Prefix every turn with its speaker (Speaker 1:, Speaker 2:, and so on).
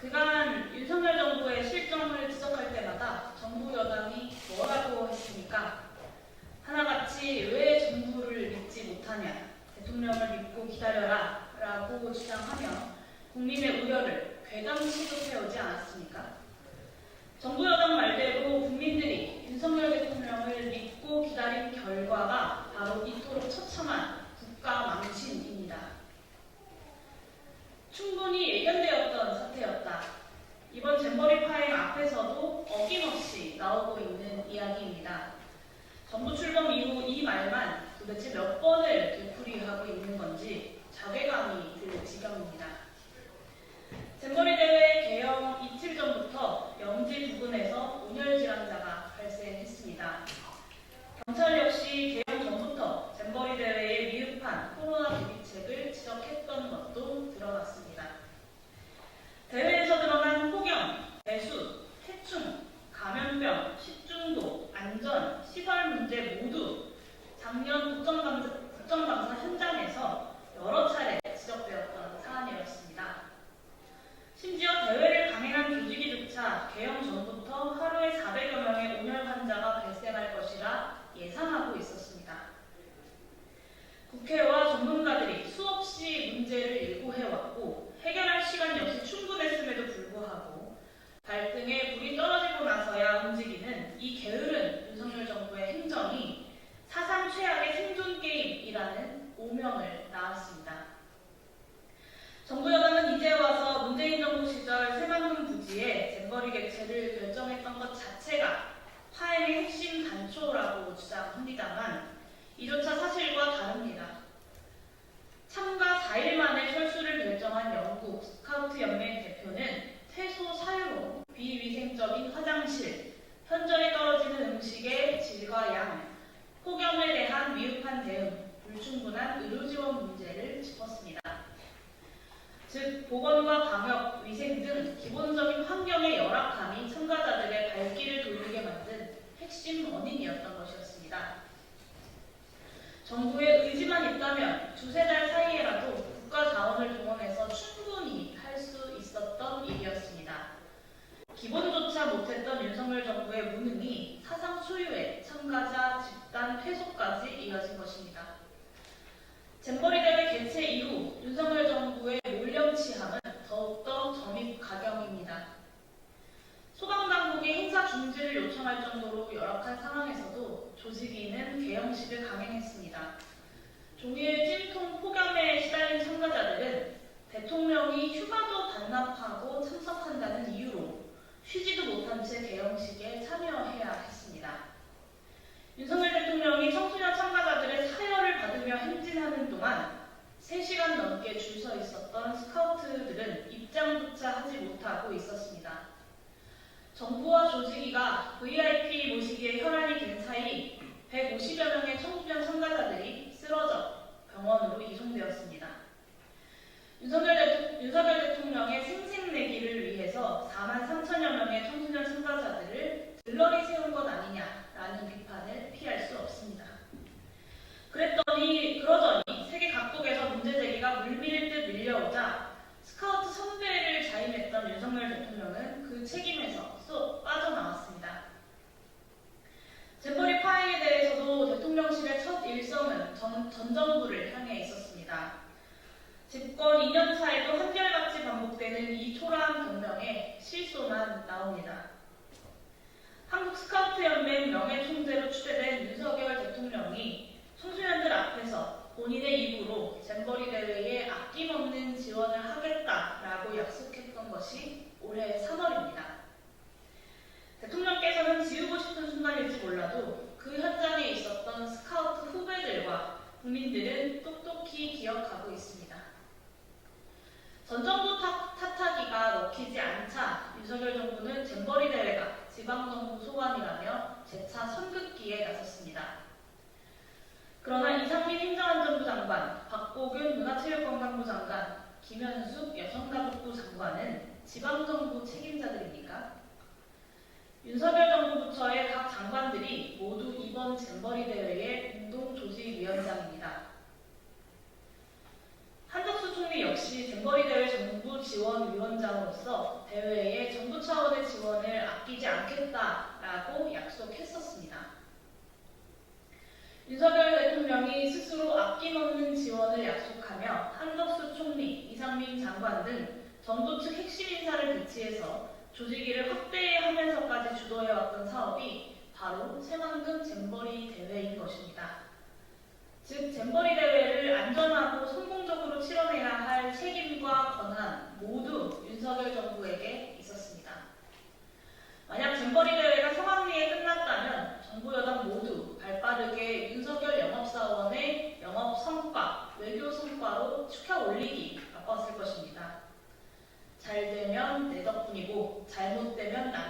Speaker 1: 그간 윤석열 정부의 실정을 지적할 때마다 정부 여당이 뭐라고 했습니까? 하나같이 왜 정부를 믿지 못하냐, 대통령을 믿고 기다려라 라고 주장하며 국민의 우려를 괴담 취급해오지 않았습니까? 정부 여당 말대로 국민들이 윤석열 대통령을 믿고 기다린 결과가 바로 이토록 처참한 국가 망신입니다. 충분히 예견되었던 사태였다. 이번 잼버리 파행 앞에서도 어김없이 나오고 있는 이야기입니다. 정부 출범 이후 이 말만 도대체 몇 번을 되풀이하고 있는 건지 자괴감이 들 지경입니다. 잼버리 대회 개영 이틀 전부터 영지 부근에서 온열 질환자가 발생했습니다. 경찰 역시 개영 전부터 잼버리 대회의 미흡한 코로나 대비책을 지적했던 것도 드러났습니다. 대회에서 드러난 폭염, 배수, 태충, 감염병, 식중독, 안전, 시설 문제 모두 작년 국정감사, 국정감사 현장에서 여러 차례 지적되었던 사안이었습니다. 심지어 대회를 강행한 조직위조차 개영 전부터 하루에 400여 명의 온열 환자가 발생할 것이라 예상하고 있었습니다. 국회와 전문가들이 수없이 문제를 일고해왔고 해결할 시간 역시 충분했음에도 불구하고 발등에 불이 떨어지고 나서야 움직이는 이 게으른 윤석열 정부의 행정이 사상 최악의 생존 게임이라는 오명을 낳았습니다. 정부 여당은 이제 와서 문재인 정부 시절 새만금 부지에 잼버리 개최를 결정했던 것 자체가 파행의 핵심 주장합니다만 이조차 사실과 다릅니다. 참가 4일 만에 철수를 결정한 영국 스카우트 연맹 대표는 퇴소 사유로 비위생적인 화장실, 현저히 떨어지는 음식의 질과 양, 폭염에 대한 미흡한 대응, 불충분한 의료 지원 문제를 짚었습니다. 즉 보건과 방역, 위생 등 기본적인 환경의 열악함이 참가자들의 발길을 돌리게 만든 핵심 원인이었던 것이었습니다. 정부의 의지만 있다면 두세 달 사이에라도 국가 자원을 동원해서 충분히 할 수 있었던 일이었습니다. 기본조차 못했던 윤석열 정부의 무능이 사상 초유의 참가자 집단 퇴소까지 이어진 것입니다. 잼버리 대회 개최 이후 윤석열 정부의 몰령치함은 더욱더 점입 가경입니다. 소방당국이 행사 요청할 정도로 열악한 상황에서도 조직위는 개영식을 강행했습니다. 종일 찜통 폭염에 시달린 참가자들은 대통령이 휴가도 반납하고 참석한다는 이유로 쉬지도 못한 채 개영식에 참여해야 했습니다. 윤석열 대통령이 청소년 참가자들의 사열을 받으며 행진하는 동안 3시간 넘게 줄 서 있었던 스카우트들은 입장조차 하지 못하고 있었습니다. 정부와 조직위가 VIP 모시기에 혈안이 된 사이 150여 명의 청소년 참가자들이 쓰러져 병원으로 이송되었습니다. 윤석열, 대통, 윤석열 대통령의 생색내기를 위해서 4만 3천여 명의 청소년 참가자들을 들러리 세운 것 아니냐라는 비판을 피할 수 없습니다. 그랬더니 그러더니 세계 각국에서 문제 제기가 물밀듯 밀려오자 스카우트 선배를 자임했던 윤석열 대통령은 그 책임에서 쏙 빠져나왔습니다. 잼버리 파행에 대해서도 대통령실의 첫 일성은 전, 전 정부를 향해 있었습니다. 집권 2년 차에도 한결같이 반복되는 이 초라한 변명에 실소만 나옵니다. 한국 스카우트 연맹 명예 총재로 추대된 윤석열 대통령이 청소년들 앞에서 본인의 입으로 잼버리 대회에 아낌없는 지원을 하겠다라고 약속했던 것이 올해 3월입니다. 대통령께서는 지우고 싶은 순간일지 몰라도 그 현장에 있었던 스카우트 후배들과 국민들은 똑똑히 기억하고 있습니다. 전 정부 탓, 탓하기가 먹히지 않자 윤석열 정부는 잼버리 대회가 지방정부 소관이라며 재차 선긋기에 나섰습니다. 그러나 이상민 행정안전부 장관, 박보균 문화체육관광부 장관, 김현숙 여성가족부 장관은 지방정부 책임자들입니까? 윤석열 정부 부처의 각 장관들이 모두 이번 잼버리 대회의 운동조직위원장입니다. 한덕수 총리 역시 잼버리 정부 지원위원장으로서 대회에 정부 차원의 지원을 아끼지 않겠다라고 약속했었습니다. 윤석열 대통령이 스스로 아낌없는 지원을 약속하며 한덕수 총리, 이상민 장관 등 정부 측 핵심 인사를 배치해서 조직위를 확대하면서까지 주도해왔던 사업이 바로 새만금 잼버리 대회인 것입니다. 즉 잼버리 대회를 안전하고 성공적으로 치러내야 할 책임과 권한 모두 윤석열 정부에게 있었습니다. 만약 잼버리 대회가 성황리에 끝났다면 정부 여당 모두 발빠르게 윤석열 영업사원의 영업 성과, 외교 성과로 축하 올리기 바빴을 것입니다. 잘 되면 내 덕분이고 잘못되면 남